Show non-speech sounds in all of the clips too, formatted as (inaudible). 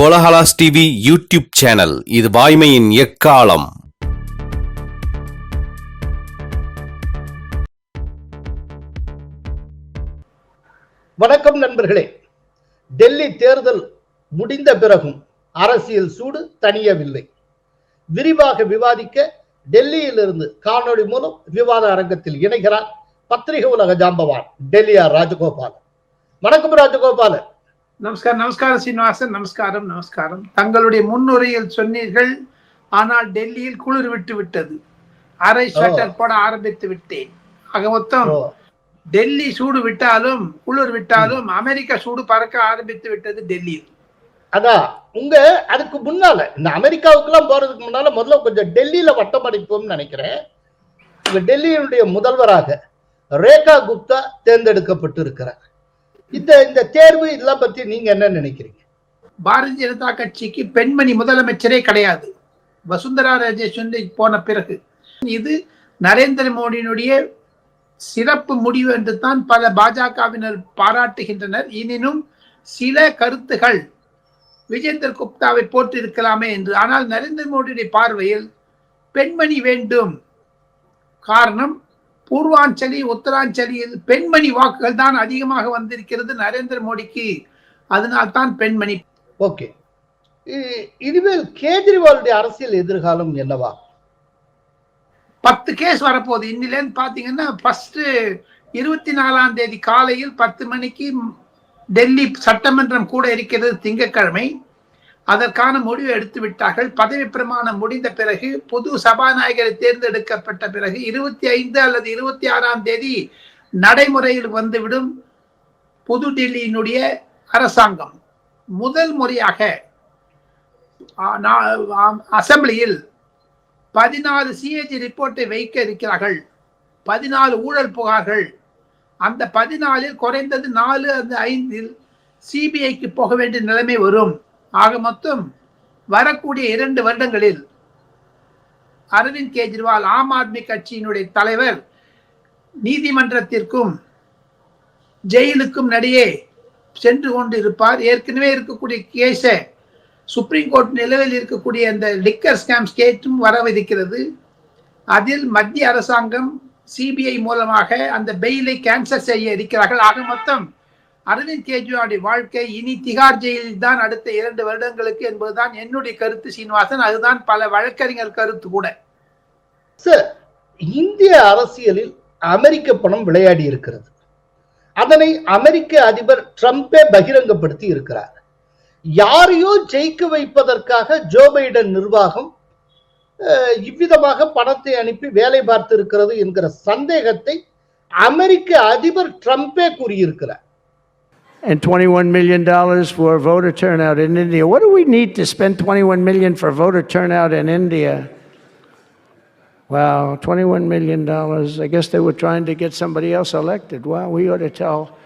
Kolahalas TV YouTube channel இது வாய்மையின் எக்காலம். வணக்கம் நண்பர்களே. டெல்லி தேர்தல் முடிந்த பிறகும் அரசியல் சூடு தணியவில்லை. விரிவாக விவாதிக்க டெல்லியிலிருந்து காணொளி மூலம் விவாத அரங்கத்தில் இணைகிறார் பத்திரிகை உலக ஜாம்பவான் டெல்லியார் ராஜகோபாலன். வணக்கம் ராஜகோபாலன். நமஸ்காரம் நமஸ்காரம் சீனிவாசன் நமஸ்காரம் நமஸ்காரம். தங்களுடைய முன்னுரையில் சொன்னீர்கள் ஆனால் டெல்லியில் குளிர் விட்டு விட்டது. அரை ஸ்வெட்டர் போட ஆரம்பித்து விட்டேன். ஆக மொத்தம் டெல்லி சூடு விட்டாலும் குளிர் விட்டாலும் அமெரிக்கா சூடு பறக்க ஆரம்பித்து விட்டது டெல்லியில். அதான் உங்க அதுக்கு முன்னால இந்த அமெரிக்காவுக்கு எல்லாம் போறதுக்கு முன்னால முதல்ல கொஞ்சம் டெல்லியில வட்டம் அடிப்போம்னு நினைக்கிறேன் டெல்லியினுடைய முதல்வராக ரேகா குப்தா தேர்ந்தெடுக்கப்பட்டு இருக்கிறார் இந்த இந்த தேர்வு இதெல்லாம் பத்தி நீங்க என்ன நினைக்கிறீங்க? பாரதிய ஜனதா கட்சிக்கு பெண்மணி முதலமைச்சரே கிடையாது. வசுந்தரா ராஜே போன பிறகு. இது நரேந்திர மோடியினுடைய சிறப்பு முடிவு என்று தான் பல பாஜகவினர் பாராட்டுகின்றனர். எனினும் சில கருத்துகள் விஜேந்தர் குப்தாவை போட்டிருக்கலாமே என்று. ஆனால் நரேந்திர மோடியுடைய பார்வையில் பெண்மணி வேண்டும் காரணம் பூர்வாஞ்சலி உத்தராஞ்சலியில் பெண்மணி வாக்குகள் தான் அதிகமாக வந்திருக்கிறது நரேந்திர மோடிக்கு. அதனால் தான் பெண்மணி. ஓகே. இனிமேல் கேஜ்ரிவாலுடைய அரசியல் எதிர்காலம் என்னவா? பத்து கேஸ் வரப்போகுது. இன்னிலேருந்து பார்த்தீங்கன்னா ஃபர்ஸ்ட் இருபத்தி நாலாம் தேதி காலையில் பத்து மணிக்கு டெல்லி சட்டமன்றம் கூட இருக்கிறது திங்கட்கிழமை. அதற்கான முடிவு எடுத்து விட்டார்கள். பதவி பிரமாணம் முடிந்த பிறகு புது சபாநாயகரை தேர்ந்தெடுக்கப்பட்ட பிறகு இருபத்தி ஐந்து அல்லது இருபத்தி ஆறாம் தேதி நடைமுறையில் வந்துவிடும் புதுடில்லியினுடைய அரசாங்கம். முதல் முறையாக அசம்பிளியில் நா- பதினாலு சிஏஜி ரிப்போர்ட்டை வைக்க இருக்கிறார்கள். பதினாலு ஊழல் புகார்கள். அந்த பதினாலில் குறைந்தது நாலு அந்த ஐந்தில் சிபிஐக்கு போக வேண்டிய நிலைமை வரும். ஆக மொத்தம் வரக்கூடிய இரண்டு வருடங்களில் அரவிந்த் கெஜ்ரிவால் ஆம் ஆத்மி கட்சியினுடைய தலைவர் நீதிமன்றத்திற்கும் ஜெயிலுக்கும் நடையே சென்று கொண்டு இருப்பார் ஏற்கனவே இருக்கக்கூடிய கேஸை சுப்ரீம் கோர்ட் நிலவில் இருக்கக்கூடிய அந்த லிக்கர் ஸ்கேம் ஸ்கேட்டும் வரவிருக்கிறது அதில் மத்திய அரசாங்கம் சிபிஐ மூலமாக அந்த பெயிலை கேன்சல் செய்ய இருக்கிறார்கள். ஆக மொத்தம் அரவிந்த் கெஜ்ரிவாலுடைய வாழ்க்கை இனி திகார் ஜெயிலில் தான் அடுத்த இரண்டு வருடங்களுக்கு என்பதுதான் என்னுடைய கருத்து சீனிவாசன். அதுதான் பல வழக்கறிஞர் கருத்து கூட. சார் இந்திய அரசியலில் அமெரிக்க பணம் விளையாடி இருக்கிறது. அதனை அமெரிக்க அதிபர் ட்ரம்பே பகிரங்கப்படுத்தி இருக்கிறார். யாரையோ ஜெயிக்க வைப்பதற்காக ஜோ பைடன் நிர்வாகம் இவ்விதமாக பணத்தை அனுப்பி வேலை பார்த்து இருக்கிறது என்கிற சந்தேகத்தை அமெரிக்க அதிபர் ட்ரம்பே கூறியிருக்கிறார். And $21 million for voter turnout in India. What do we need to spend 21 million for voter turnout in India? Wow, $21 million. I guess they were trying to get somebody else elected. Wow, we ought to tell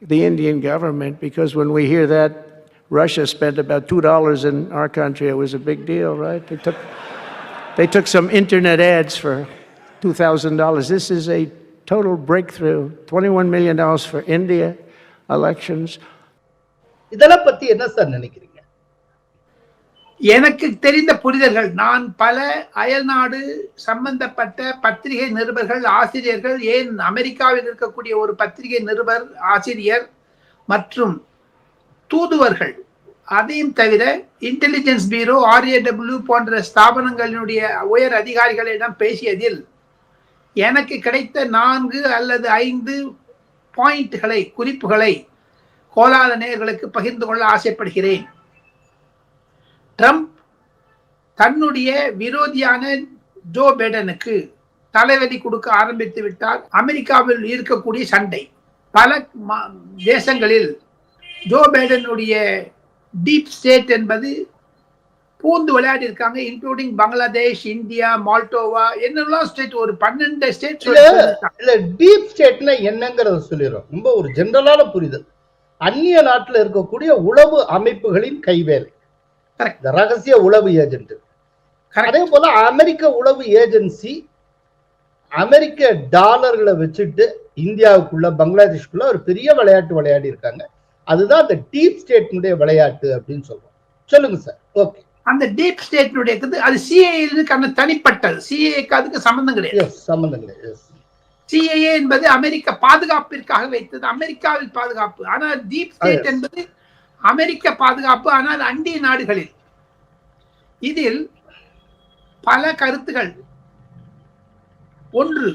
the Indian government because when we hear that Russia spent about $2 in our country, it was a big deal, right? They took, they took some internet ads for $2,000. This is a total breakthrough. $21 million for India elections. இதெல்லாம் பத்தி என்ன sir நினைக்கிறீங்க எனக்கு தெரிந்த புரிதல்கள் நான் பல அயல்நாடு சம்பந்தப்பட்ட பத்திரிகை நிருபர்கள் ஆசிரியர்கள் ஏன் அமெரிக்காவில் இருக்கக்கூடிய ஒரு பத்திரிகை நிருபர் ஆசிரியர் மற்றும் தூதுவர்கள் அதையும் தவிர இன்டெலிஜென்ஸ் பீரோ ஆர்ஏடபிள்யூ போன்ற ஸ்தாபனங்களினுடைய உயர் அதிகாரிகளிடம் பேசியதில் எனக்கு கிடைத்த நான்கு அல்லது ஐந்து பாயிண்ட்களை குறிப்புகளை கோலாத நேயர்களுக்கு பகிர்ந்து கொள்ள ஆசைப்படுகிறேன். ட்ரம்ப் தன்னுடைய விரோதியான ஜோ பைடனுக்கு தலைவலி கொடுக்க ஆரம்பித்து விட்டால் அமெரிக்காவில் இருக்கக்கூடிய சண்டை. பல தேசங்களில் ஜோ பைடனுடைய டீப் ஸ்டேட் என்பது பூந்து விளையாடி இருக்காங்க இன்க்ளூடிங் பங்களாதேஷ் இந்தியா மால்டோவா என்னெல்லாம் ஸ்டேட் ஒரு பன்னெண்டு ஸ்டேட் இல்ல டீப் ஸ்டேட்னா என்னங்கறத சொல்லிடுறோம். ரொம்ப ஒரு ஜெனரலான புரிதல். அந்நிய நாட்டுல இருக்கக்கூடிய உளவு அமைப்புகளின் கைவேலை. இந்த ரகசிய உளவு ஏஜென்ட். அதே போல அமெரிக்க உளவு ஏஜென்சி அமெரிக்க டாலர்களை வச்சுட்டு இந்தியாவுக்குள்ள பங்களாதேஷ்குள்ள ஒரு பெரிய விளையாட்டு விளையாடி இருக்காங்க அதுதான் அந்த டீப் ஸ்டேட்னுடைய விளையாட்டு அப்படின்னு சொல்றோம். சொல்லுங்க சார் ஓகே அந்த டீப் ஸ்டேட்டினுடைய இது அது சிஏஏ தனிப்பட்டது. சிஏஏக்கு அதுக்கு சம்பந்தம் கிடையாது. சம்பந்தம் கிடையாது. சிஏஏ என்பது அமெரிக்க பாதுகாப்பிற்காக வைத்தது. அமெரிக்காவில் பாதுகாப்பு. ஆனால் டீப் ஸ்டேட் yes. என்பது அமெரிக்க பாதுகாப்பு ஆனால் அண்டிய நாடுகளில். இதில் பல கருத்துகள். ஒன்று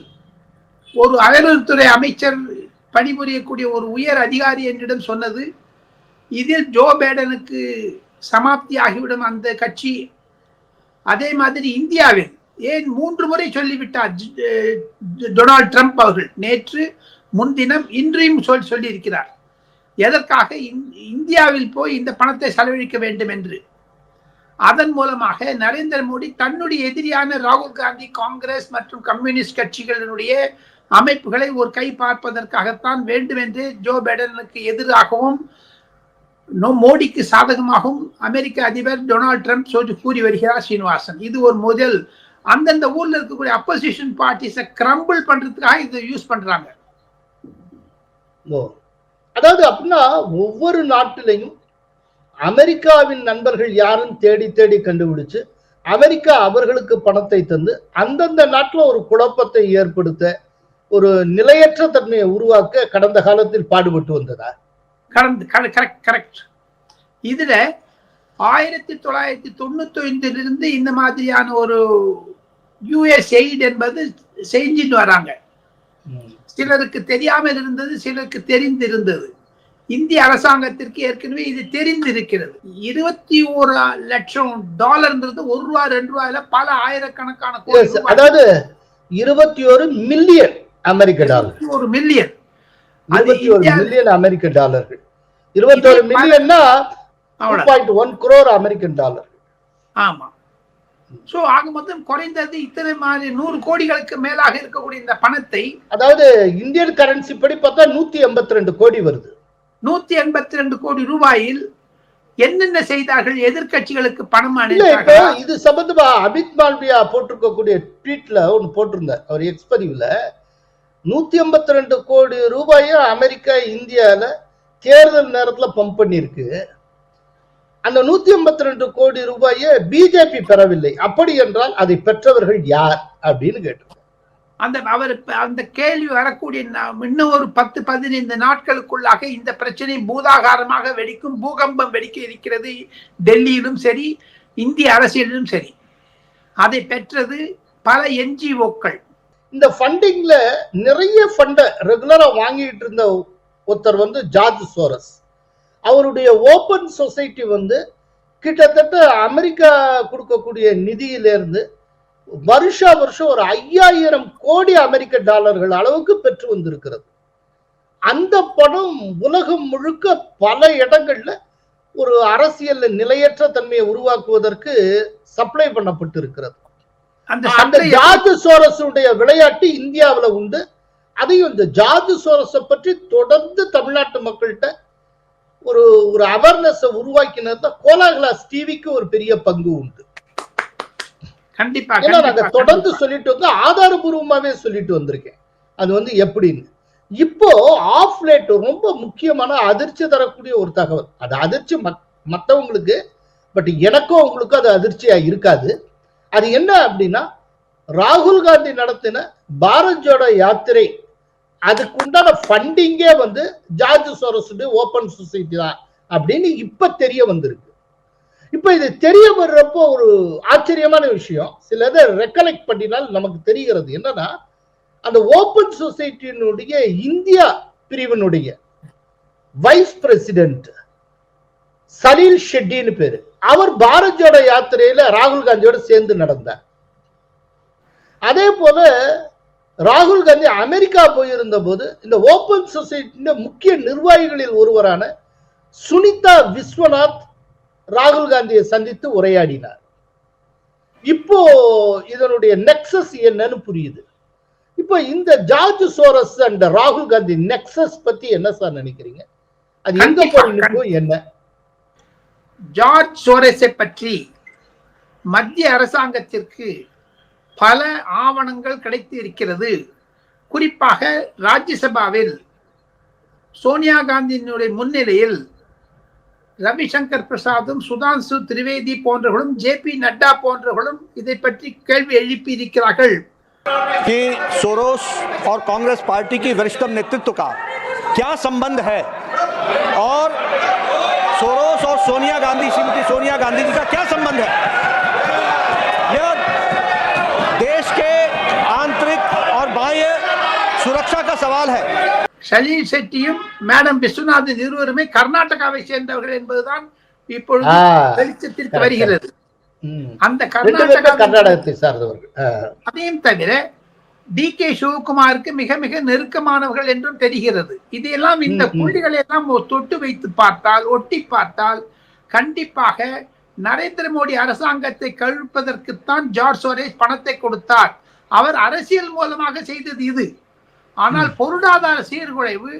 ஒரு அயலுறவுத்துறை அமைச்சர் பணிபுரியக்கூடிய ஒரு உயர் அதிகாரி என்னிடம் சொன்னது இதில் ஜோ பேடனுக்கு சமாப்தி ஆகிவிடும் அந்த கட்சி. அதே மாதிரி இந்தியாவில் ஏன் மூன்று முறை சொல்லிவிட்டார் டொனால்ட் ட்ரம்ப் அவர்கள்? நேற்று முன்தினம் இன்றையும் சொல் சொல்லியிருக்கிறார். எதற்காக இந்தியாவில் போய் இந்த பணத்தை செலவழிக்க வேண்டும் என்று? அதன் மூலமாக நரேந்திர மோடி தன்னுடைய எதிரியான ராகுல் காந்தி காங்கிரஸ் மற்றும் கம்யூனிஸ்ட் கட்சிகளினுடைய அமைப்புகளை ஒரு கை பார்ப்பதற்காகத்தான் வேண்டும் என்று ஜோ பைடனுக்கு எதிராகவும் மோடிக்கு சாதகமாகவும் அமெரிக்க அதிபர் டொனால்ட் ட்ரம்ப் சொல்லி கூறி வருகிறார் சீனிவாசன். இது ஒரு முதல். அந்தந்த ஊர்ல இருக்கக்கூடிய அப்போசிஷன் பார்ட்டிஸை கிரம்பிள் பண்றதுக்காக இதை யூஸ் பண்றாங்க. ஓ அதாவது அப்படின்னா ஒவ்வொரு நாட்டிலையும் அமெரிக்காவின் நண்பர்கள் யாரும் தேடி தேடி கண்டுபிடிச்சு அமெரிக்கா அவர்களுக்கு பணத்தை தந்து அந்தந்த நாட்டில் ஒரு குழப்பத்தை ஏற்படுத்த ஒரு நிலையற்ற தன்மையை உருவாக்க கடந்த காலத்தில் பாடுபட்டு வந்ததா? கடந்து கரெக்ட் கரெக்ட் இதுல ஆயிரத்தி தொள்ளாயிரத்தி தொண்ணூத்தி ஐந்திலிருந்து இந்த மாதிரியான ஒரு யுஎஸ் எய்ட் என்பது செஞ்சுட்டு வராங்க. சிலருக்கு தெரியாமல் இருந்தது சிலருக்கு தெரிந்திருந்தது. இந்திய அரசாங்கத்திற்கு ஏற்கனவே இது தெரிந்திருக்கிறது. இருபத்தி ஒரு லட்சம் டாலர்ன்றது ஒரு ரூபா ரெண்டு ரூபாயில பல ஆயிரக்கணக்கான. அதாவது இருபத்தி ஒரு மில்லியன் அமெரிக்க டாலர் ஒரு மில்லியன் இருபத்தி ஒரு இந்தியா- மில்லியன் அமெரிக்க டாலர்கள் இருபத்தி ஒரு மில்லியன்னா point one crore American dollar ஆமா. சோ ஆக மொத்தம் குறைந்தது இத்தனை மாதிரி நூறு கோடிகளுக்கு மேலாக இருக்கக்கூடிய இந்த பணத்தை அதாவது இந்தியன் கரன்சி படி பார்த்தா நூத்தி எண்பத்தி ரெண்டு கோடி வருது. நூத்தி எண்பத்தி ரெண்டு கோடி ரூபாயில் என்னென்ன செய்தார்கள்? எதிர்க்கட்சிகளுக்கு பணம் அனுப்பினார்களா? இது சம்பந்தமா அமித் மால்வியா போட்டிருக்கக்கூடிய ட்வீட்ல ஒன்னு போட்டிருந்தார். அவர் எக்ஸ்பதிவுல நூத்தி ஐம்பத்தி ரெண்டு கோடி ரூபாயும் அமெரிக்கா இந்தியால தேர்தல் நேரத்துல பம்ப் பண்ணிருக்கு அந்த நூத்தி ஐம்பத்தி ரெண்டு கோடி ரூபாயை பிஜேபி பெறவில்லை. அப்படி என்றால் அதை பெற்றவர்கள் யார் அப்படின்னு கேட்டு அந்த அவர் அந்த கேள்வி வரக்கூடிய இன்னும் ஒரு பத்து பதினைந்து நாட்களுக்குள்ளாக இந்த பிரச்சனை பூதாகாரமாக வெடிக்கும் பூகம்பம் வெடிக்க இருக்கிறது டெல்லியிலும் சரி இந்திய அரசியலிலும் சரி. அதை பெற்றது பல என்ஜிஓக்கள் இந்த ஃபண்டிங்ல நிறைய ஃபண்டை ரெகுலரா வாங்கிட்டு இருந்த ஒருத்தர் வந்து ஜார்ஜ் சோரஸ். அவருடைய ஓபன் சொசைட்டி வந்து கிட்டத்தட்ட அமெரிக்கா கொடுக்கக்கூடிய நிதியிலிருந்து வருஷா வருஷம் ஒரு ஐயாயிரம் கோடி அமெரிக்க டாலர்கள் அளவுக்கு பெற்று வந்திருக்கிறது. அந்த பணம் உலகம் முழுக்க பல இடங்கள்ல ஒரு அரசியல் நிலையற்ற தன்மையை உருவாக்குவதற்கு சப்ளை பண்ணப்பட்டு இருக்கிறது அந்த ஜார்ஜ் சோரஸுடைய விளையாட்டு இந்தியாவுல உண்டு. அதையும் இந்த ஜார்ஜ் சோரஸை பற்றி தொடர்ந்து தமிழ்நாட்டு மக்கள்கிட்ட ஒரு ஒரு அவேர்னஸ் உருவாக்கினது தான் கோலாகலாஸ் டிவிக்கு ஒரு பெரிய பங்கு உண்டு. கண்டிப்பா ஏன்னா நாங்க தொடர்ந்து. சொல்லிட்டு வந்து ஆதாரபூர்வமாவே சொல்லிட்டு வந்திருக்கேன். அது வந்து எப்படின்னு. இப்போ ஆஃப் லேட் ரொம்ப முக்கியமான அதிர்ச்சி தரக்கூடிய ஒரு தகவல். அது அதிர்ச்சி மத்- மத்தவங்களுக்கு பட் எனக்கும் உங்களுக்கும் அது அதிர்ச்சியா இருக்காது. அது என்ன அப்படின்னா ராகுல் காந்தி நடத்தின பாரத் ஜோடோ யாத்திரை அதுக்குண்டான ஃபண்டிங்கே வந்து ஜார்ஜ் சோரஸுடைய ஓப்பன் சொசைட்டி தான் அப்படின்னு இப்ப தெரிய வந்திருக்கு. இப்ப இது தெரிய வர்றப்போ ஒரு ஆச்சரியமான விஷயம். சில இதை ரெக்கலெக்ட் பண்ணினால் நமக்கு தெரிகிறது. என்னன்னா அந்த ஓப்பன் சொசைட்டியினுடைய இந்தியா பிரிவினுடைய வைஸ் பிரசிடென்ட் சலீல் ஷெட்டின்னு பேரு. அவர் பாரத் ஜோடோ யாத்திரையில ராகுல் காந்தியோட சேர்ந்து நடந்தார். அதே போல ராகுல் காந்தி அமெரிக்கா போயிருந்த போது இந்த ஓபன் சொசைட்டியின் முக்கிய நிர்வாகிகளில் ஒருவரான சுனிதா விஸ்வநாத் ராகுல் காந்தியை சந்தித்து உரையாடினார். இப்போ இதனுடைய நெக்சஸ் என்னன்னு புரியுது. இப்போ இந்த ஜார்ஜ் சோரஸ் அண்ட் ராகுல் காந்தி நெக்சஸ் பத்தி என்ன சார் நினைக்கிறீங்க? அது எங்க கண்டிப்பா, போய் என்ன? ஜார்ஜ் சோரஸை பற்றி மத்திய அரசாங்கத்திற்கு பல ஆவணங்கள் கிடைத்து இருக்கிறது குறிப்பாக ராஜ்யசபாவில் சோனியா காந்தியினுடைய முன்னிலையில் ரவிசங்கர் பிரசாதும் சுதான்சு திரிவேதி போன்றவர்களும் ஜே பி நட்டா போன்றவர்களும் இதை பற்றி கேள்வி எழுப்பி இருக்கிறார்கள் कि सोरोस और कांग्रेस पार्टी की वरिष्ठतम नेतृत्व का क्या संबंध है और सोरोस और सोनिया गांधी श्रीमती सोनिया गांधी जी का क्या संबंध है यह देश के आंतरिक और बाह्य सुरक्षा का सवाल है சலீல் செட்டியும் மேடம் விஸ்வநாதன் இருவருமே கர்நாடகாவை சேர்ந்தவர்கள் என்பதுதான் இப்பொழுது ஆ, வெளிச்சத்திற்கு correct. வருகிறது ம். அந்த ரெண்டு பேருமே கர்நாடகா கர்நாடகத்தை சார்ந்தவர்கள் ஆ. அதையும் தவிர டி கே சிவகுமாருக்கு மிக மிக நெருக்கமானவர்கள் என்றும் தெரிகிறது. இதையெல்லாம் இந்த. புள்ளிகளை எல்லாம் தொட்டு வைத்து பார்த்தால் ஒட்டி பார்த்தால் கண்டிப்பாக நரேந்திர மோடி அரசாங்கத்தை கழிப்பதற்குத்தான் ஜார்ஜ் சோரேஸ் பணத்தை கொடுத்தார். அவர் அரசியல் மூலமாக செய்தது இது. ஆனால் பொருளாதார சீர்குலைவு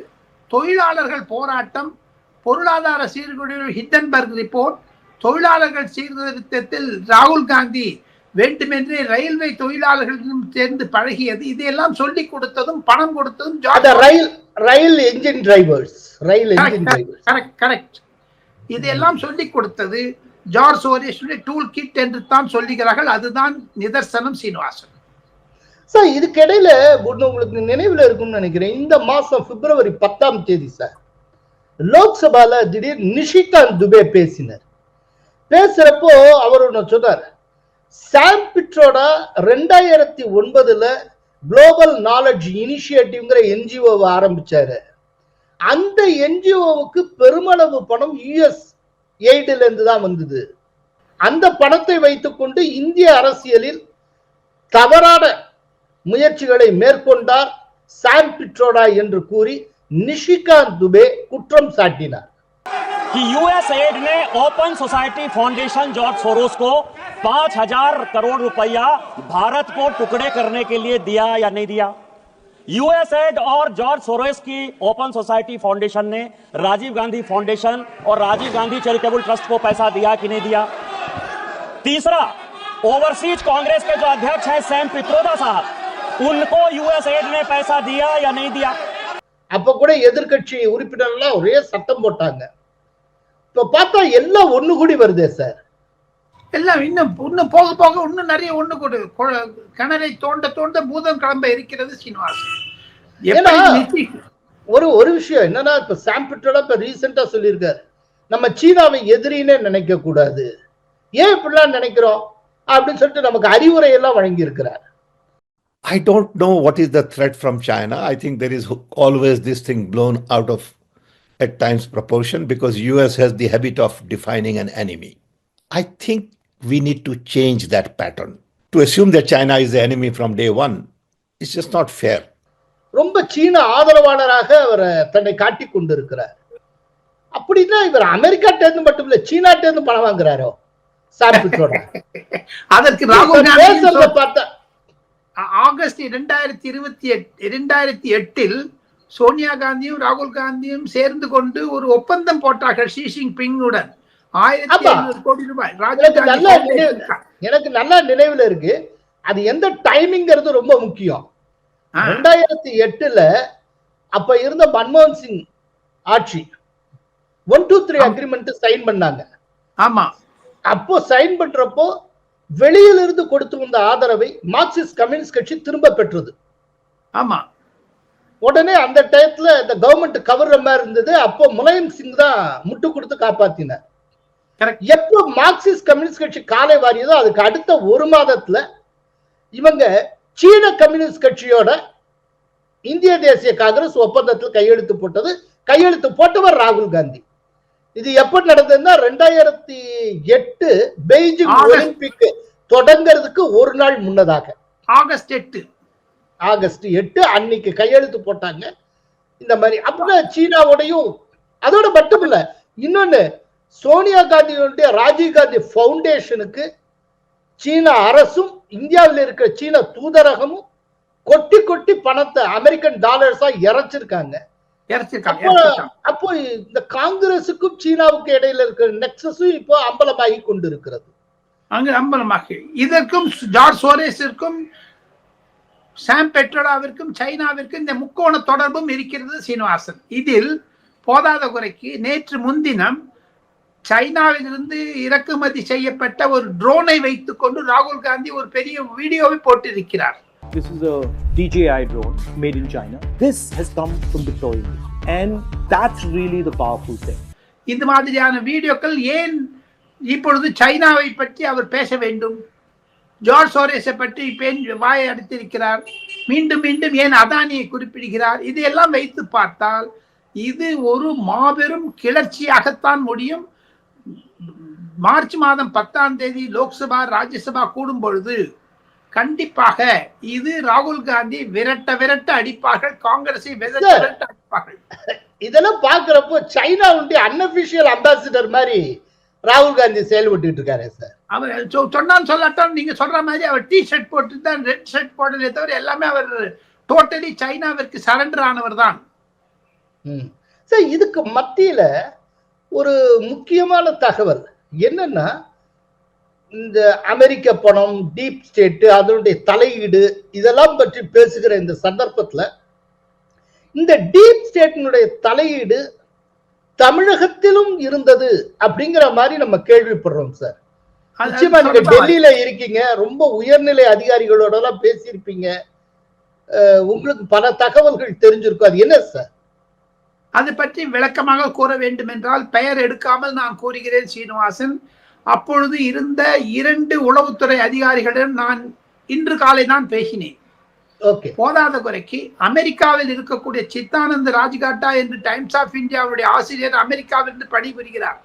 தொழிலாளர்கள் போராட்டம் பொருளாதார சீர்குலைவு ஹிண்டன்பர்க் ரிப்போர்ட் தொழிலாளர்கள் சீர்திருத்தத்தில் ராகுல் காந்தி வேண்டுமென்றே ரயில்வே தொழிலாளர்களிடம் சேர்ந்து பழகியது. இதையெல்லாம் சொல்லிக் கொடுத்ததும் பணம் கொடுத்ததும் ரயில் ரயில் என்ஜின் டிரைவர்ஸ் ரயில் என்ஜின் டிரைவர்ஸ் கரெக்ட் கரெக்ட் இதையெல்லாம் சொல்லிக் கொடுத்தது ஜார்ஜ் சோரேஷுடைய டூல் கிட் என்று தான் சொல்லுகிறார்கள். அதுதான் நிதர்சனம் சீனிவாசன். சார் இதுக்கு இடையில ஒண்ணு உங்களுக்கு நினைவுல இருக்கும்னு நினைக்கிறேன். இந்த மாசம் பிப்ரவரி பத்தாம் தேதி சார் லோக்சபால திடீர் நிஷிகாந்த் துபே பேசினார். பேசுறப்போ அவர் ஒண்ணு சொன்னார் சாம் பிட்ரோடா ரெண்டாயிரத்தி ஒன்பதுல குளோபல் நாலேஜ் இனிஷியேட்டிவ்ங்கிற என்ஜிஓவை ஆரம்பிச்சாரு. அந்த என்ஜிஓவுக்கு பெருமளவு பணம் யுஎஸ் எய்டுல இருந்து தான் வந்தது. அந்த பணத்தை வைத்துக்கொண்டு இந்திய அரசியலில் தவறான முயற்சிகளை மேற்கொண்டார் சாம் பிட்ரோடா என்று கூறி நிஷிகாந்த் துபே குற்றம் சாட்டினார். कि यूएस एड ने open society foundation George Soros को पांच हजार करोड़ रुपया भारत को टुकड़े करने के लिए दिया या नहीं दिया यूएस एड और जॉर्ज सोरोस की ओपन सोसाइटी फाउंडेशन ने राजीव गांधी फाउंडेशन और राजीव गांधी चैरिटेबल ट्रस्ट को पैसा दिया कि नहीं दिया तीसरा ओवरसीज कांग्रेस के जो अध्यक्ष हैं सैम पित्रोदा साहब उनको यूएस एड ने पैसा दिया या नहीं दिया அப்ப கூட எதிர்க்கட்சி உறுப்பினர்லாம் ஒரே சத்தம் போட்டாங்க இப்ப பார்த்தா எல்லாம் ஒண்ணு கூடி வருதே சார் எல்லாம் இன்னும் இன்னும் போக போக இன்னும் நிறைய ஒண்ணு கொடு. கிணறை தோண்ட தோண்ட பூதம் கிளம்ப இருக்கிறது சீனிவாசன். ஒரு ஒரு விஷயம் என்னன்னா இப்ப சாம் பிட்ரோடா இப்ப ரீசெண்டா சொல்லியிருக்காரு. நம்ம சீனாவை எதிரினே நினைக்க கூடாது. ஏன் இப்படிலாம் நினைக்கிறோம்? அப்படின்னு சொல்லிட்டு நமக்கு அறிவுரை எல்லாம் வழங்கி இருக்கிறார் I don't know what is the threat from China. I think there is always this thing blown out of at times proportion because US has the habit of defining an enemy. I think we need to change that pattern. To assume that China is the enemy from day one is just not fair. ரொம்ப சீன ஆதரவாளராக அவர் தன்னை காட்டிக் கொண்டிருக்கிறார் அப்படின்னா இவர் அமெரிக்காட்ட இருந்து மட்டும் இல்ல சீனாட்ட இருந்து பணம் வாங்குறாரோ (laughs) சாம் பிட்ரோடா அதற்கு ராகுல் காந்தி பேசுறத பார்த்தா ஆ- ஆகஸ்ட் இரண்டாயிரத்தி இருபத்தி எட்டு இரண்டாயிரத்தி எட்டில் சோனியா காந்தியும் ராகுல் காந்தியும் சேர்ந்து கொண்டு ஒரு ஒப்பந்தம் போட்டார்கள் ஷி ஜின்பிங்குடன். ஆயிரத்தி ஆமா. ஐநூறு கோடி ரூபாய். ராஜீவ் எனக்கு நல்லா நினைவுல இருக்கு. அது எந்த டைமிங்கிறது ரொம்ப முக்கியம். ரெண்டாயிரத்தி எட்டுல அப்ப இருந்த மன்மோகன் சிங் ஆட்சி. One two three agreement sign பண்ணாங்க. ஆமா. அப்போ சைன் பண்றப்போ வெளியில இருந்து கொடுத்து வந்த ஆதரவை மார்க்சிஸ்ட் கம்யூனிஸ்ட் கட்சி திரும்ப பெற்றது. ஆமா. உடனே அந்த டயத்துல இந்த கவர்மெண்ட் கவர்ற மாதிரி இருந்தது. அப்போ முலாயம் சிங் தான் முட்டு கொடுத்து காப்பாத்தினார். எப்போ மார்க்சிஸ்ட் கம்யூனிஸ்ட் கட்சி காலை வாரியதோ அதுக்கு அடுத்த ஒரு மாதத்துல இவங்க சீன கம்யூனிஸ்ட் கட்சியோட இந்திய தேசிய காங்கிரஸ் ஒப்பந்தத்தில் கையெழுத்து போட்டது. கையெழுத்து போட்டவர் ராகுல் காந்தி. இது எப்ப நடந்ததுன்னா ரெண்டாயிரத்தி எட்டு பெய்ஜிங். ஒலிம்பிக் தொடங்கிறதுக்கு ஒரு நாள் முன்னதாக. ஆகஸ்ட் எட்டு. ஆகஸ்ட் எட்டு அன்னைக்கு கையெழுத்து போட்டாங்க. இந்த மாதிரி அப்புறம் சீனாவோடையும் அதோட மட்டும் இல்ல இன்னொன்னு சோனியா காந்தியுடைய ராஜீவ் காந்தி ஃபவுண்டேஷனுக்கு சீன அரசும் இந்தியாவில் இருக்கிற சீன தூதரகமும் கொட்டி கொட்டி பணத்தை அமெரிக்கன் டாலர்ஸா இறைச்சிருக்காங்க. அப்போ இந்த காங்கிரசுக்கும் சீனாவுக்கும் இடையில இருக்கிற நெக்ஸஸும் இப்போ அம்பலமாகி கொண்டிருக்கிறது. அங்கு அம்பலமாக இதற்கும் ஜார்ஜ் சோரேஸிற்கும் சாம் பெட்ரோடாவிற்கும் சைனாவிற்கும் இந்த முக்கோண தொடர்பும் இருக்கிறது சீனிவாசன் இதில் போதாத குறைக்கு நேற்று முன்தினம் சைனாவிலிருந்து இறக்குமதி செய்யப்பட்ட ஒரு ட்ரோனை வைத்துக்கொண்டு ராகுல் காந்தி ஒரு பெரிய வீடியோவை போட்டிருக்கிறார் This is a DJI drone made in China. This has come from Victoria. And that's really the powerful thing. இந்த மாதிரியான வீடியோக்கள் ஏன் இப்பொழுது சைனாவை பற்றி அவர் பேச வேண்டும் ஜார்ஜ் சோரேஸை பற்றி பெண் வாயை அடித்திருக்கிறார். மீண்டும் மீண்டும் ஏன் அதானியை குறிப்பிடுகிறார்? இதையெல்லாம் வைத்து பார்த்தால் இது ஒரு மாபெரும் கிளர்ச்சியாகத்தான் முடியும். மார்ச் மாதம் பத்தாம் தேதி லோக்சபா ராஜ்யசபா கூடும் பொழுது கண்டிப்பாக இது ராகுல் காந்தி விரட்ட விரட்ட அடிப்பார்கள். காங்கிரஸை விரட்ட அடிப்பார்கள். இதெல்லாம் பாக்குறப்போ சைனாவுடைய அன்அபிஷியல் அம்பாசிடர் மாதிரி ராகுல் காந்தி செயல்பட்டு இருக்காரு சார். அவர் சொன்னான்னு சொல்லட்டும் நீங்க சொல்ற மாதிரி அவர் டி ஷர்ட் போட்டு தான் ரெட் ஷர்ட் போடலே தவிர எல்லாமே அவர் டோட்டலி சைனாவிற்கு சரண்டர் ஆனவர் தான் ம். சார் இதுக்கு மத்தியில ஒரு முக்கியமான தகவல் என்னன்னா இந்த அமெரிக்க பணம் டீப் ஸ்டேட்டு அதனுடைய தலையீடு இதெல்லாம் பற்றி பேசுகிற இந்த சந்தர்ப்பத்தில் இந்த டீப் ஸ்டேட்டினுடைய தலையீடு தமிழகத்திலும் இருந்தது அப்படிங்கிற மாதிரி நம்ம கேள்விப்படுறோம் சார் நிச்சயமா நீங்க. டெல்லியில இருக்கீங்க. ரொம்ப உயர்நிலை அதிகாரிகளோட எல்லாம் பேசியிருப்பீங்க உங்களுக்கு பல தகவல்கள் தெரிஞ்சிருக்கும். அது என்ன சார்? அது பற்றி விளக்கமாக கூற வேண்டும் என்றால் பெயர் எடுக்காமல் நான் கூறுகிறேன் சீனிவாசன். அப்பொழுது இருந்த இரண்டு உளவுத்துறை அதிகாரிகளிடம் நான் இன்று காலை தான் பேசினேன். ஓகே. போதாத குறைக்கு அமெரிக்காவில் இருக்கக்கூடிய சித்தானந்த் ராஜ்காட்டா என்று டைம்ஸ் ஆஃப் இந்தியாவுடைய ஆசிரியர் அமெரிக்காவில் இருந்து பணிபுரிகிறார்.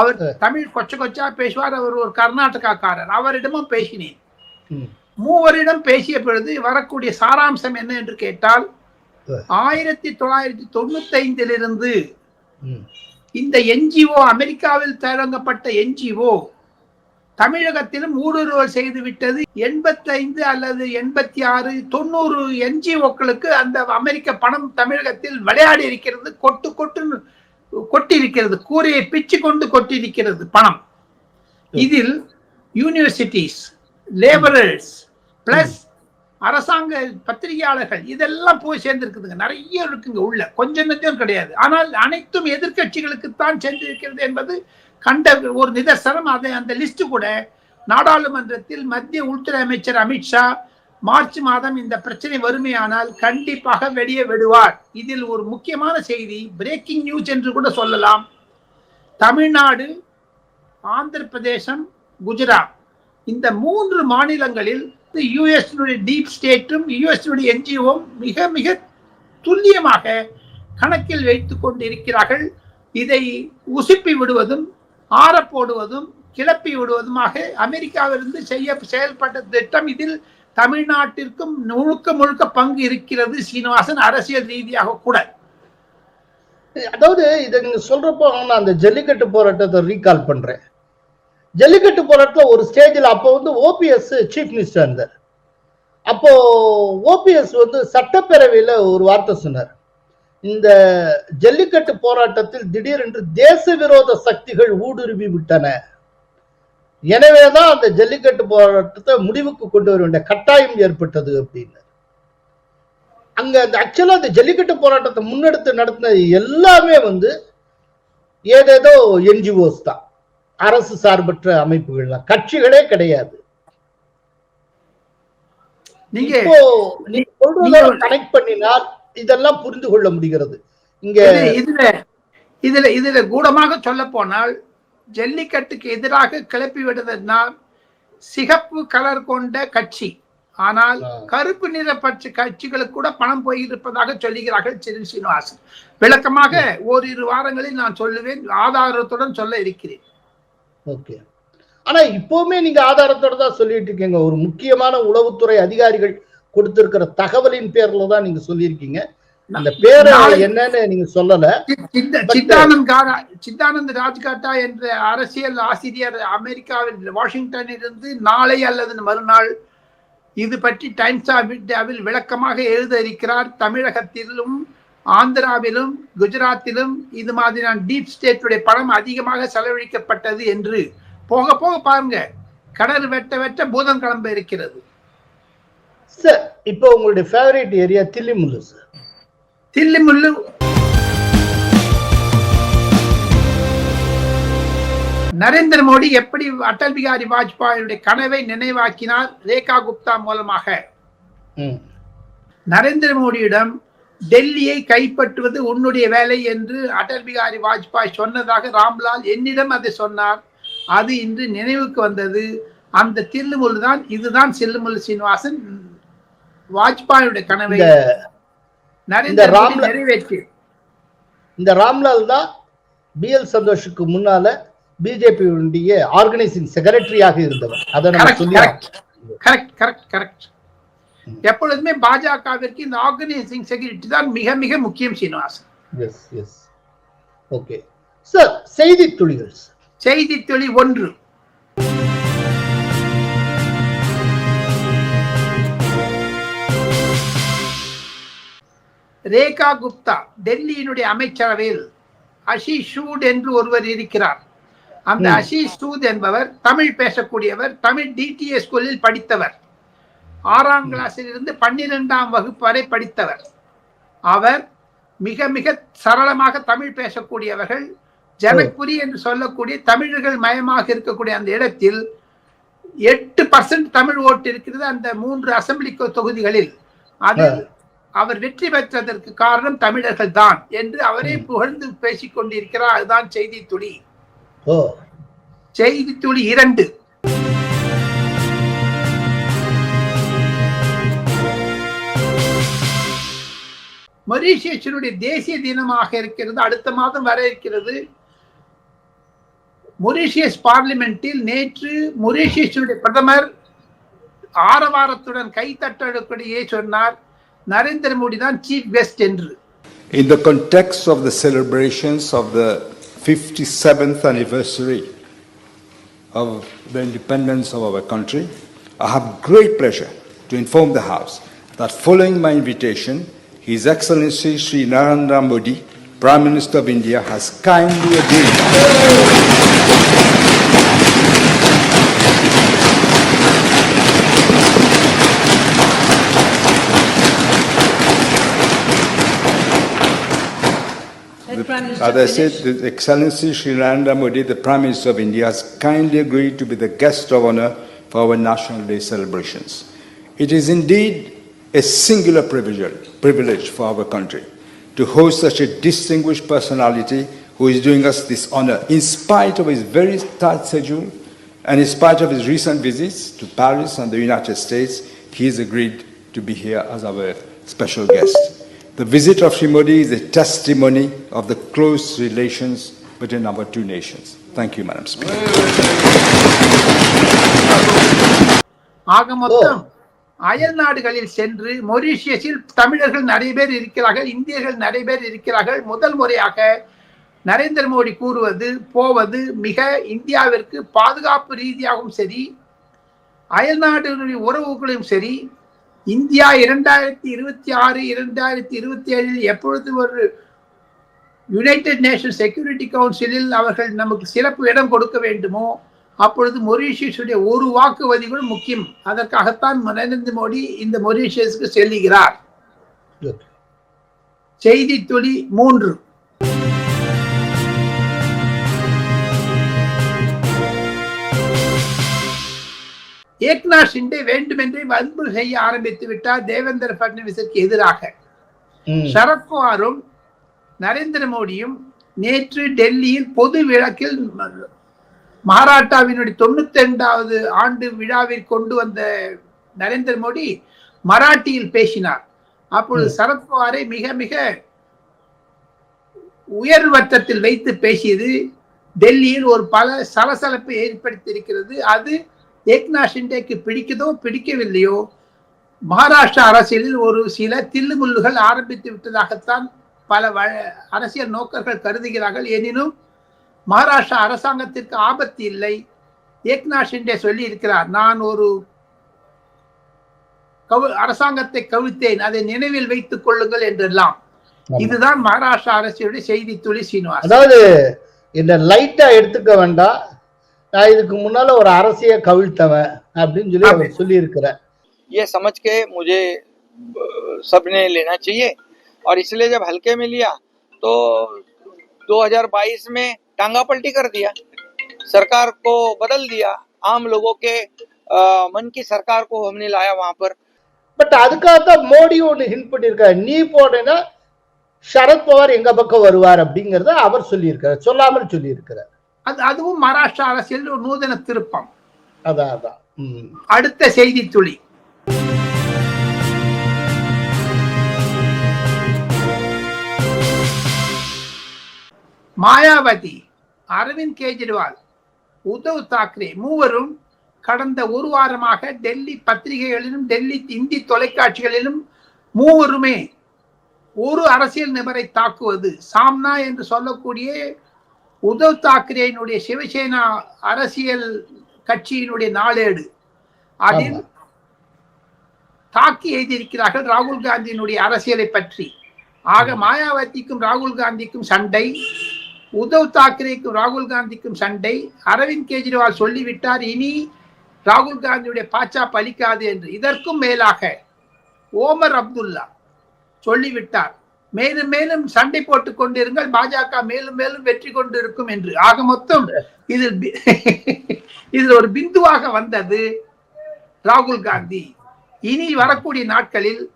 அவர் தமிழ் கொச்ச கொச்சா பேசுவார் அவர் ஒரு கர்நாடகாக்காரர் அவரிடமும் பேசினேன். மூவரிடம் பேசிய பொழுது வரக்கூடிய சாராம்சம் என்ன என்று கேட்டால். ஆயிரத்தி தொள்ளாயிரத்தி தொண்ணூத்தி ஐந்திலிருந்து. இந்த என்ஜிஓ அமெரிக்காவில் தொடங்கப்பட்ட என்ஜிஓ தமிழகத்திலும் ஊடுருவல் செய்து விட்டது எண்பத்தைந்து அல்லது எண்பத்தி ஆறு தொண்ணூறு என்ஜிஓக்களுக்கு அந்த அமெரிக்க பணம் தமிழகத்தில் விளையாடி இருக்கிறது கொட்டு கொட்டு கொட்டி இருக்கிறது கூரையை பிச்சு கொண்டு கொட்டி இருக்கிறது பணம் இதில் யூனிவர்சிட்டிஸ் லேபரர்ஸ் பிளஸ் அரசாங்க பத்திரிகையாளர்கள் இதெல்லாம் போய் சேர்ந்திருக்குதுங்க. நிறைய இருக்குங்க உள்ள. கொஞ்சம் நெஞ்சம் கிடையாது. ஆனால் அனைத்தும் எதிர்க்கட்சிகளுக்கு தான் சென்றிருக்கிறது என்பது கண்ட ஒரு நிதர்சனம். அதை அந்த லிஸ்ட் கூட நாடாளுமன்றத்தில் மத்திய உள்துறை அமைச்சர் அமித்ஷா மார்ச் மாதம் இந்த பிரச்சனை வறுமையானால் கண்டிப்பாக வெளியே விடுவார். இதில் ஒரு முக்கியமான செய்தி பிரேக்கிங் நியூஸ் என்று கூட சொல்லலாம். தமிழ்நாடு ஆந்திர பிரதேசம் குஜராத். இந்த மூன்று மாநிலங்களில் யுஎஸ் டீப் ஸ்டேட்டும் யுஎஸ்னுடைய என்ஜிஓவும் மிக மிக துல்லியமாக கணக்கில் வைத்துக் கொண்டிருக்கிறார்கள். இதை உசுப்பி விடுவதும் ஆறப்போடுவதும் கிளப்பி விடுவதுமாக அமெரிக்காவிலிருந்து செய்ய செயல்பட்ட திட்டம் இதில் தமிழ்நாட்டிற்கும் முழுக்க முழுக்க பங்கு இருக்கிறது சீனிவாசன் அரசியல் ரீதியாக கூட. அதாவது இதை நீங்க சொல்றப்போ நான் அந்த ஜல்லிக்கட்டு போராட்டத்தை ரீகால் பண்றேன். ஜல்லிக்கட்டு போராட்டத்தில் ஒரு ஸ்டேஜில் அப்போ வந்து ஓபிஎஸ் சீஃப் மினிஸ்டர் இருந்தார். அப்போ ஓபிஎஸ் வந்து சட்டப்பேரவையில் ஒரு வார்த்தை சொன்னார். இந்த ஜல்லிக்கட்டு போராட்டத்தில் திடீரென்று தேச விரோத சக்திகள் ஊடுருவி விட்டன. எனவேதான் அந்த ஜல்லிக்கட்டு போராட்டத்தை முடிவுக்கு கொண்டு வர வேண்டிய கட்டாயம் ஏற்பட்டது அப்படின்னு. அங்க அந்த ஆக்சுவலா அந்த ஜல்லிக்கட்டு போராட்டத்தை முன்னெடுத்து நடத்தின எல்லாமே வந்து ஏதேதோ என்ஜிஓஸ் தான். அரசு சார்பற்ற அமைப்புகள் தான் கட்சிகளே கிடையாது. நீங்க சொல்றதோட கனெக்ட் பண்ணினால் இதெல்லாம் புரிந்து கொள்ள முடிகிறது. இங்க இது- இதுல இதுல இதுல கூடமாக சொல்ல போனால் ஜல்லிக்கட்டுக்கு எதிராக கிளப்பி விடுவதுன்னா சிகப்பு கலர் கொண்ட கட்சி. ஆனால். கருப்பு நிற பட்ச கட்சிகளுக்கு கூட பணம் போயிருப்பதாக சொல்லுகிறார்கள் சிறு சீனிவாசன். விளக்கமாக ஓரிரு வாரங்களில் நான் சொல்லுவேன் ஆதாரத்துடன் சொல்ல இருக்கிறேன். ஓகே. ஆனா இப்பவுமே நீங்க ஆதாரத்தோட தான் சொல்லிட்டு இருக்கீங்க. ஒரு முக்கியமான உளவுத்துறை அதிகாரிகள் கொடுத்திருக்கிற தகவலின் பேர்ல தான் நீங்க சொல்லியிருக்கீங்க. அந்த பேரை என்னன்னு நீங்க சொல்லல. சித்தானந்த் காரா சித்தானந்த் ராஜ்காட்டா என்ற அரசியல் ஆசிரியர் அமெரிக்காவில் வாஷிங்டனில் இருந்து நாளை அல்லது மறுநாள் இது பற்றி டைம்ஸ் ஆஃப் இந்தியாவில் விளக்கமாக எழுத இருக்கிறார். தமிழகத்திலும் ஆந்திராவிலும் குஜராத்திலும் இது மாதிரியான டீப் ஸ்டேட்டுடைய பணம் அதிகமாக செலவழிக்கப்பட்டது என்று. போக போக பாருங்க கடல் வெட்ட வெட்ட பூதம் கிளம்ப இருக்கிறது. சார் இப்போ உங்களுடைய favourite area Thillumullu sir Thillumullu Narendra Modi எப்படி அடல் பிகாரி வாஜ்பாயுடைய கனவை நினைவாக்கினார்? ரேகா குப்தா மூலமாக. நரேந்திர மோடியிடம் டெல்லியை கைப்பற்றுவது உன்னுடைய வேலை என்று அடல் பிகாரி வாஜ்பாய் சொன்னதாக ராம்லால் என்னிடம் அதை சொன்னார். அது இன்று நினைவுக்கு வந்தது. அந்த தில்லுமுல் தான் இதுதான் சில்லுமுல் சீனிவாசன் வாஜ்பாயுடைய கனவை. இந்த நிறைவேற்றி. இந்த ராம்லால் தான் பிஎல் சந்தோஷுக்கு முன்னால பிஜேபியுடைய ஆர்கனைசிங் செக்ரட்டரியாக இருந்தவர். அதை நம்ம சொல்லி கரெக்ட் கரெக்ட் கரெக்ட் எப்பொழுதுமே பாஜகவிற்கு இந்த ஆர்கனைசிங் செக்யூரிட்டி தான் மிக மிக முக்கியம் Srinivasan. Yes yes okay sir செய்தி துளிகள் செய்தி தொழி ஒன்று. ரேகா குப்தா டெல்லியினுடைய அமைச்சரவையில் அஷிஷ் சூட் என்று ஒருவர் இருக்கிறார். அந்த. அஷிஷ் சூத் என்பவர் தமிழ் பேசக்கூடியவர் தமிழ் டிடிஎஸ் ஸ்கூலில் படித்தவர். ஆறாம் கிளாஸில் இருந்து பன்னிரெண்டாம் வகுப்பு வரை படித்தவர். அவர் மிக மிக சரளமாக தமிழ் பேசக்கூடியவர்கள் ஜனக்புரி என்று சொல்லக்கூடிய தமிழர்கள் மயமாக இருக்கக்கூடிய அந்த இடத்தில் எட்டு பர்சன்ட் தமிழ் ஓட்டு இருக்கிறது அந்த மூன்று அசெம்பிளி தொகுதிகளில். அது அவர் வெற்றி பெற்றதற்கு காரணம் தமிழர்கள் தான் என்று அவரே புகழ்ந்து பேசிக் கொண்டிருக்கிறார் அதுதான் செய்தி துளி. ஓ. செய்தி துளி இரண்டு. மொரீஷியஸினுடைய தேசிய தினமாக இருக்கிறது. அடுத்த மாதம் வர இருக்கிறது. மொரீஷியஸ் பார்லிமெண்டில் நேற்று மொரீஷியஸுடைய பிரதமர் ஆரவாரத்துடன் கைத்தட்டக்கூடிய சொன்னார். நரேந்திர மோடி தான் சீஃப் கெஸ்ட் என்று In the context of the celebrations of the 57th anniversary of the independence of our country, I have great pleasure to inform the House that following my invitation, His Excellency Sri Narendra Modi, Prime Minister of India, has kindly agreed As I said, finish. His Excellency Sri Narendra Modi, the Prime Minister of India, has kindly agreed to be the guest of honor for our National Day celebrations. It is indeed a singular privilege, privilege for our country to host such a distinguished personality who is doing us this honor, in spite of his very tight schedule and in spite of his recent visits to Paris and the United States, he has agreed to be here as our special guest. The visit of Shimodi is a testimony of the close relations between our two nations. Thank you, Madam Speaker. ஆக மொத்தம் அயல் நாடுகளில் சென்று மொரீஷியஸில் தமிழர்கள் நிறைய பேர் இருக்கிறார்கள் இந்தியர்கள் நிறைய பேர் இருக்கிறார்கள் முதல் முறையாக நரேந்திர மோடி கூறுவது போவது மிக இந்தியாவிற்கு பாதுகாப்பு ரீதியாகவும் சரி அயல் நாடுகளுடைய உறவுகளையும் சரி இந்தியா இரண்டாயிரத்தி இருபத்தி ஆறு இரண்டாயிரத்தி இருபத்தி ஏழில் எப்பொழுது ஒரு யுனைடெட் நேஷன் செக்யூரிட்டி கவுன்சிலில் அவர்கள் நமக்கு சிறப்பு இடம் கொடுக்க வேண்டுமோ அப்பொழுது மொரீஷியஸுடைய ஒரு வாக்குவதி கூட முக்கியம். அதற்காகத்தான் நரேந்திர மோடி இந்த மொரீஷியஸுக்கு செல்லுகிறார். செய்தி துளி மூன்று. ஏக்நாத் ஷிண்டே வேண்டுமென்றே வன்பு செய்ய ஆரம்பித்து விட்டார் தேவேந்திர பட்னவிஸிற்கு எதிராக. ம். சரத்பவாரும் நரேந்திர மோடியும் நேற்று டெல்லியில் பொது விளக்கில் மகாராஷ்டிராவினுடைய தொண்ணூத்தி ரெண்டாவது ஆண்டு விழாவில் கொண்டு வந்த நரேந்திர மோடி மராட்டியில் பேசினார். அப்பொழுது சரத்பவாரை மிக மிக உயர் வட்டத்தில் வைத்து பேசியது டெல்லியில் ஒரு பல சலசலப்பை ஏற்படுத்தியிருக்கிறது. அது ஏக்நாத் ஷிண்டேக்கு பிடிக்குதோ பிடிக்கவில்லையோ மகாராஷ்டிரா அரசியலில் ஒரு சில தில்லுமுல்லுகள் ஆரம்பித்து விட்டதாகத்தான் பல அரசியல் நோக்கர்கள் கருதுகிறார்கள். எனினும் மகாராஷ்டிரா அரசாங்கத்திற்கு ஆபத்து இல்லை. ஏக்நாத் ஷிண்டே சொல்லி இருக்கிறார் நான் ஒரு கவு- அரசாங்கத்தை கவிழ்த்தேன் அதை நினைவில் வைத்துக் கொள்ளுங்கள் என்றெல்லாம். இதுதான் மகாராஷ்டிரா அரசியலுடைய செய்தி துளி சீனிவாசன். அதாவது இந்த லைட்டா எடுத்துக்க வேண்டாம். நான் இதுக்கு முன்னால ஒரு அரசிய கவிழ்த்தவன் அப்படின்னு சொல்லி அவர் சொல்லி இருக்கிறார் ये समझ के मुझे अ, सबने लेना चाहिए और इसलिए जब हल्के में लिया तो 2022 में टांगा पलटी कर दिया सरकार को बदल दिया आम लोगों के अ, मन की सरकार को हमने लाया वहां पर பட் அதுக்காகத்தான் மோடி ஒன்று ஹிண்ட் பண்ணியிருக்காரு நீ போனேன்னா சரத்பவார் எங்க பக்கம் வருவார் அப்படிங்கறத அவர் சொல்லியிருக்காரு சொல்லாமல் சொல்லியிருக்கிறார் அது அதுவும் மகாராஷ்டிரா அரசியல் ஒரு நூதன திருப்பம். அதான். அடுத்த செய்தி துளி மாயாவதி அரவிந்த் கெஜ்ரிவால் உத்தவ் தாக்கரே மூவரும் கடந்த ஒரு வாரமாக டெல்லி பத்திரிகைகளிலும் டெல்லி இந்தி தொலைக்காட்சிகளிலும் மூவருமே ஒரு அரசியல் நபரை தாக்குவது சாம்னா என்று சொல்லக்கூடிய உத்தவ் தாக்கரேயினுடைய சிவசேனா அரசியல் கட்சியினுடைய நாளேடு. அதில். தாக்கி எழுதியிருக்கிறார்கள் ராகுல் காந்தியினுடைய அரசியலை பற்றி. ஆக மாயாவதிக்கும் ராகுல் காந்திக்கும் சண்டை உத்தவ் தாக்கரேக்கும் ராகுல் காந்திக்கும் சண்டை. அரவிந்த் கெஜ்ரிவால் சொல்லிவிட்டார் இனி ராகுல் காந்தியுடைய பாச்சா பலிக்காது என்று. இதற்கும் மேலாக ஓமர் அப்துல்லா சொல்லிவிட்டார் மேலும் மேலும் சண்டை போட்டுக் கொண்டிருங்கள். பாஜக மேலும் மேலும் வெற்றி கொண்டு இருக்கும் என்று. ஆக மொத்தம் இதில் (laughs) இதில் ஒரு பிந்துவாக வந்தது ராகுல் காந்தி. இனி வரக்கூடிய நாட்களில்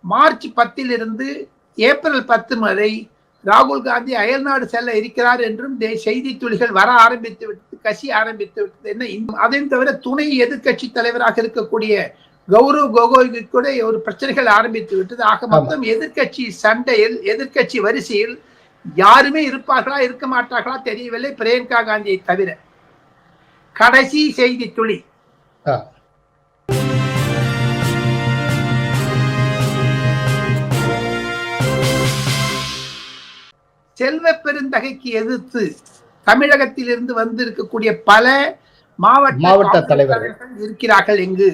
மார்ச் பத்திலிருந்து ஏப்ரல் பத்து வரை ராகுல் காந்தி அயல்நாடு செல்ல இருக்கிறார் என்றும் செய்தி துளிகள் வர ஆரம்பித்து விட்டது கசி ஆரம்பித்து விட்டது. என்ன இந்த- அதையும் தவிர துணை எதிர்க்கட்சி தலைவராக இருக்கக்கூடிய கௌரவ் கோகோய்க்கு கூட ஒரு பிரச்சனைகள் ஆரம்பித்து விட்டது. ஆக மொத்தம் எதிர்க்கட்சி சண்டையில் எதிர்க்கட்சி வரிசையில் யாருமே இருப்பார்களா இருக்க மாட்டார்களா தெரியவில்லை. பிரியங்கா காந்தியை தவிர. கடைசி செய்தி துளி. செல்வ பெருந்தகைக்கு எதிர்த்து தமிழகத்தில் இருந்து வந்திருக்கக்கூடிய பல மாவட்ட. தலைவர்கள். இருக்கிறார்கள் எங்கு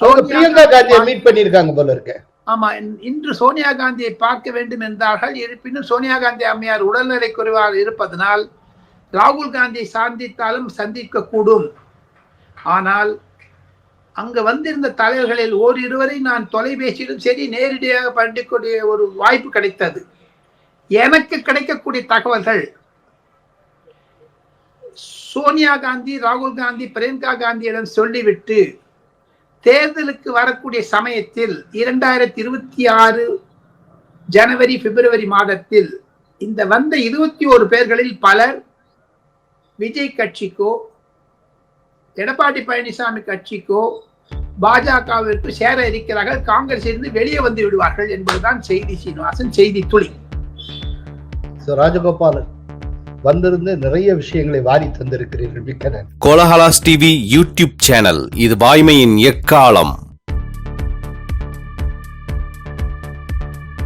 அவங்க பிரியங்கா காந்தியை மீட் பண்ணியிருக்காங்க போல இருக்கு. ஆமா இன்- இன்று சோனியா காந்தியை பார்க்க வேண்டும் என்றார்கள். இருப்பினும் சோனியா காந்தி அம்மையார் உடல்நலை குறைவாக இருப்பதனால் ராகுல் காந்தியை சந்தித்தாலும் சந்திக்க கூடும் ஆனால் அங்க வந்திருந்த தலைவர்களில் ஓரிருவரை நான் தொலைபேசியிலும் சரி நேரடியாக பண்ணிக்கூடிய ஒரு வாய்ப்பு கிடைத்தது. எனக்கு கிடைக்கக்கூடிய தகவல்கள். சோனியா காந்தி ராகுல் காந்தி பிரியங்கா காந்தியிடம் சொல்லிவிட்டு தேர்தலுக்கு வரக்கூடிய சமயத்தில் இரண்டாயிரத்தி இருபத்தி ஆறு ஜனவரி பிப்ரவரி மாதத்தில் இந்த வந்த இருபத்தி ஒரு பேர்களில் பலர் விஜய் கட்சிக்கோ எடப்பாடி பழனிசாமி கட்சிக்கோ பாஜகவிற்கு சேர இருக்கிறார்கள். காங்கிரஸ் இருந்து வெளியே வந்து விடுவார்கள் என்பதுதான் செய்தி சீனிவாசன் செய்தி துளி. ராஜகோபாலன் வந்திருந்து நிறைய விஷயங்களை வாரி தந்திருக்கிறீர்கள். மிக்க நன்றி. Kolahalas TV YouTube channel. இது வாய்மையின் எக்காலம்.